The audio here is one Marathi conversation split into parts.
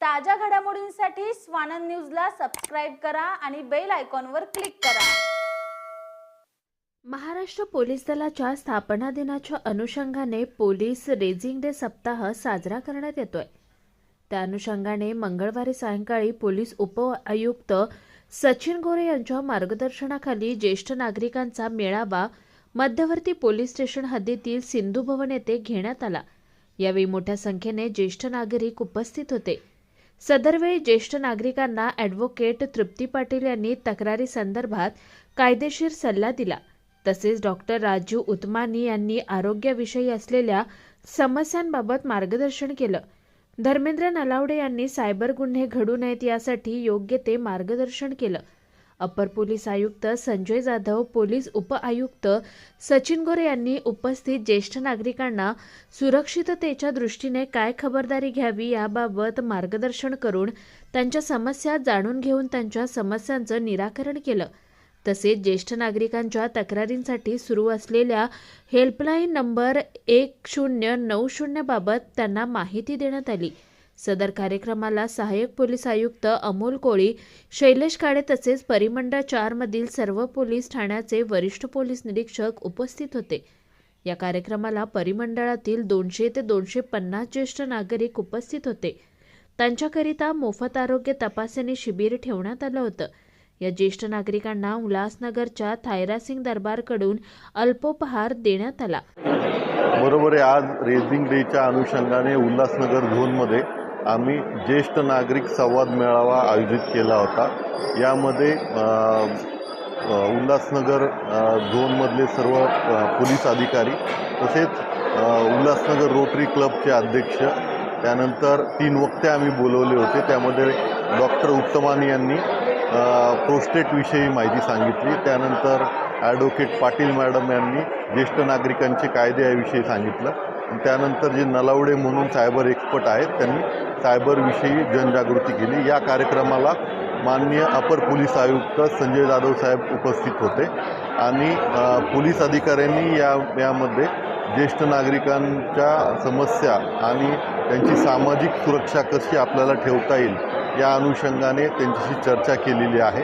ताज्या घडामोडींसाठी स्वानंद न्यूजला सबस्क्राईब करा आणि बेल आयकॉनवर क्लिक करा. महाराष्ट्र पोलीस दलाच्या स्थापना दिनाच्या अनुषंगाने पोलीस रेझिंग डे सप्ताह साजरा करण्यात येतोय. त्या अनुषंगाने मंगळवारी सायंकाळी पोलीस उप आयुक्त सचिन गोरे यांच्या मार्गदर्शनाखाली ज्येष्ठ नागरिकांचा मेळावा मध्यवर्ती पोलीस स्टेशन हद्दीतील सिंधू भवन येथे घेण्यात आला. यावेळी मोठ्या संख्येने ज्येष्ठ नागरिक उपस्थित होते. सदरवेळी ज्येष्ठ नागरिकांना ॲडव्होकेट तृप्ती पाटील यांनी तक्रारी संदर्भात कायदेशीर सल्ला दिला. तसेच डॉक्टर राजू उत्मानी यांनी आरोग्याविषयी असलेल्या समस्यांबाबत मार्गदर्शन केलं. धर्मेंद्र नलावडे यांनी सायबर गुन्हे घडू नयेत यासाठी योग्य ते मार्गदर्शन केलं. अपर पोलीस आयुक्त संजय जाधव पोलीस उप आयुक्त सचिन गोरे यांनी उपस्थित ज्येष्ठ नागरिकांना सुरक्षिततेच्या दृष्टीने काय खबरदारी घ्यावी याबाबत मार्गदर्शन करून त्यांच्या समस्या जाणून घेऊन त्यांच्या समस्यांचं निराकरण केलं. तसेच ज्येष्ठ नागरिकांच्या तक्रारींसाठी सुरू असलेल्या हेल्पलाईन नंबर एक शून्य नऊ शून्यबाबत त्यांना माहिती देण्यात आली. सदर कार्यक्रमाला सहाय्यक पोलीस आयुक्त अमोल कोळी शैलेश काळे तसेच परिमंडळ चारमधील सर्व पोलीस ठाण्याचे वरिष्ठ पोलीस निरीक्षक उपस्थित होते. या कार्यक्रमाला परिमंडळातील दोनशे ते दोनशे पन्नास ज्येष्ठ नागरिक उपस्थित होते. त्यांच्याकरिता मोफत आरोग्य तपासणी शिबिर ठेवण्यात आलं होतं. या ज्येष्ठ नागरिकांना उल्हासनगरच्या थायरासिंग दरबारकडून अल्पोपहार देण्यात आला. बरोबर आहे आज रेझिंग डेच्या अनुषंगाने उल्हासनगर झोनमध्ये आम्ही ज्येष्ठ नागरिक संवाद मेळावा आयोजित केला होता. यामध्ये उल्हासनगर झोनमधले सर्व पोलीस अधिकारी तसेच उल्हासनगर रोटरी क्लबचे अध्यक्ष त्यानंतर तीन वक्ते आम्ही बोलवले होते. त्यामध्ये डॉक्टर उत्तमानी यांनी प्रोस्टेटविषयी माहिती सांगितली. त्यानंतर ॲडव्होकेट पाटील मॅडम यांनी ज्येष्ठ नागरिकांचे कायदे याविषयी सांगितलं. त्यानंतर जे नलावडे म्हणून सायबर एक्सपर्ट आहेत त्यांनी सायबरविषयी जनजागृती केली. या कार्यक्रमाला माननीय अपर पोलीस आयुक्त संजय जाधव साहेब उपस्थित होते. आणि पोलीस अधिकाऱ्यांनी या यामध्ये ज्येष्ठ नागरिकांच्या समस्या आणि त्यांची सामाजिक सुरक्षा कशी आपल्याला ठेवता येईल या अनुषंगाने त्यांच्याशी चर्चा केलेली आहे.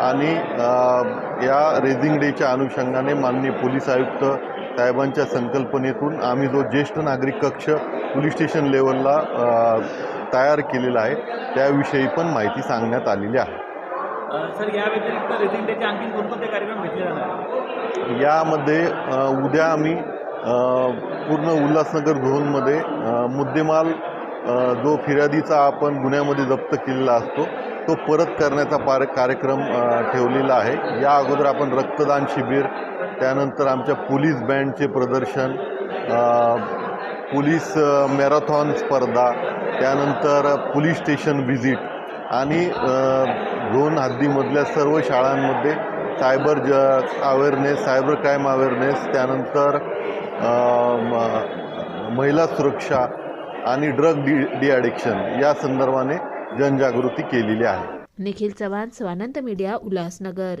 आणि या रेझिंग डेच्या अनुषंगाने माननीय पोलीस आयुक्त साहेबांच्या संकल्पनेतून आम्ही जो ज्येष्ठ नागरिक कक्ष पोलीस स्टेशन लेवलला तयार केलेला आहे त्याविषयी पण माहिती सांगण्यात आलेली आहे अ, सर या व्यतिरिक्त रेझिंग डेचे आणखी कोणकोणते कार्यक्रम घेतले जाणार आहेत? यामध्ये उद्या आम्ही पूर्ण उल्हासनगर झोनमध्ये मुद्देमाल जो फिर्यादीचा आपण गुन्ह्यामध्ये जप्त केलेला असतो तो परत करण्याचा पार कार्यक्रम ठेवलेला आहे या अगोदर आपण रक्तदान शिबिर त्यानंतर आमच्या पोलीस बँडचे प्रदर्शन पोलीस मॅरेथॉन स्पर्धा त्यानंतर पोलीस स्टेशन व्हिजिट आणि दोन झोन हद्दीमधल्या सर्व शाळांमध्ये सायबर ज अवेअरनेस सायबर क्राईम अवेअरनेस त्यानंतर महिला सुरक्षा आणि ड्रग डी डी ॲडिक्शन या संदर्भाने जनजागृती केलेली आहे. निखिल चव्हाण स्वानंद मीडिया उल्हासनगर.